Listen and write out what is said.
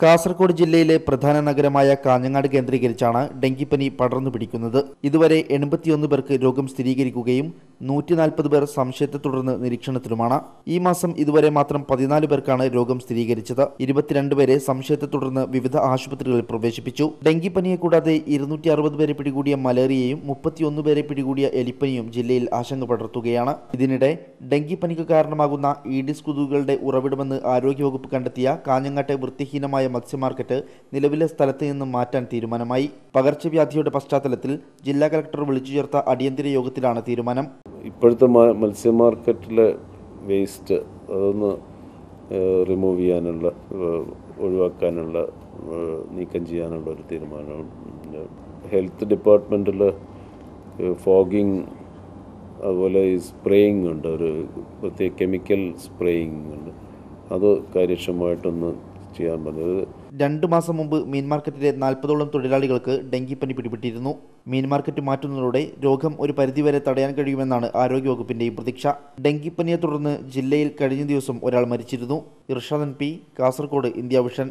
കാസർഗോഡ് ജില്ലയിലെ പ്രധാന നഗരമായ കാഞ്ഞങ്ങാട് കേന്ദ്രീകരിച്ചാണ് ഡെങ്കിപ്പനി പടർന്നു പിടിക്കുന്നത്. ഇതുവരെ എൺപത്തിയൊന്ന് പേർക്ക് രോഗം സ്ഥിരീകരിക്കുകയും നൂറ്റി നാൽപ്പത് പേർ സംശയത്തെ തുടർന്ന് നിരീക്ഷണത്തിലുമാണ്. ഈ മാസം ഇതുവരെ മാത്രം പതിനാല് പേർക്കാണ് രോഗം സ്ഥിരീകരിച്ചത്. ഇരുപത്തിരണ്ട് പേരെ സംശയത്തെ തുടർന്ന് വിവിധ ആശുപത്രികളിൽ പ്രവേശിപ്പിച്ചു. ഡെങ്കിപ്പനിയെ കൂടാതെ ഇരുന്നൂറ്റി അറുപത് പേരെ പിടികൂടിയ മലേറിയയും മുപ്പത്തിയൊന്ന് പേരെ പിടികൂടിയ എലിപ്പനിയും ജില്ലയിൽ ആശങ്ക പടർത്തുകയാണ്. ഇതിനിടെ ഡെങ്കിപ്പനിക്ക് കാരണമാകുന്ന ഈഡിസ് കൊതുകുകളുടെ ഉറവിടമെന്ന് ആരോഗ്യവകുപ്പ് കണ്ടെത്തിയ കാഞ്ഞങ്ങാട്ടെ വൃത്തിഹീനമായ മത്സ്യമാർക്കറ്റ് നിലവിലെ സ്ഥലത്ത് നിന്ന് മാറ്റാൻ തീരുമാനമായി. പകർച്ചവ്യാധിയുടെ പശ്ചാത്തലത്തിൽ ജില്ലാ കലക്ടർ വിളിച്ചു ചേർത്ത അടിയന്തര യോഗത്തിലാണ് തീരുമാനം. ഇപ്പോഴത്തെ മത്സ്യ മാർക്കറ്റിലെ വേസ്റ്റ് അതൊന്ന് റിമൂവ് ചെയ്യാനുള്ള ഒഴിവാക്കാനുള്ള നീക്കം ചെയ്യാനുള്ള ഒരു തീരുമാനം ഹെൽത്ത് ഡിപ്പാർട്ട്മെന്റിൽ ഫോഗിങ് അതുപോലെ ഈ സ്പ്രേയിങ് ഉണ്ട്. ഒരു പ്രത്യേക കെമിക്കൽ സ്പ്രേയിങ് ഉണ്ട്. അത് കാര്യക്ഷമമായിട്ടൊന്ന് ചെയ്യാൻ പറഞ്ഞത് രണ്ടു മാസം മുമ്പ് മീൻ മാർക്കറ്റിലെ നാൽപ്പതോളം തൊഴിലാളികൾക്ക് ഡെങ്കിപ്പനി പിടിപെട്ടിരുന്നു. മീൻ മാർക്കറ്റ് മാറ്റുന്നതോടെ രോഗം ഒരു പരിധിവരെ തടയാൻ കഴിയുമെന്നാണ് ആരോഗ്യവകുപ്പിന്റെയും പ്രതീക്ഷ. ഡെങ്കിപ്പനിയെ തുടർന്ന് ജില്ലയിൽ കഴിഞ്ഞ ദിവസം ഒരാൾ മരിച്ചിരുന്നു. ഇർഷാദൻ പി കാസർഗോഡ് ഇന്ത്യ വിഷൻ.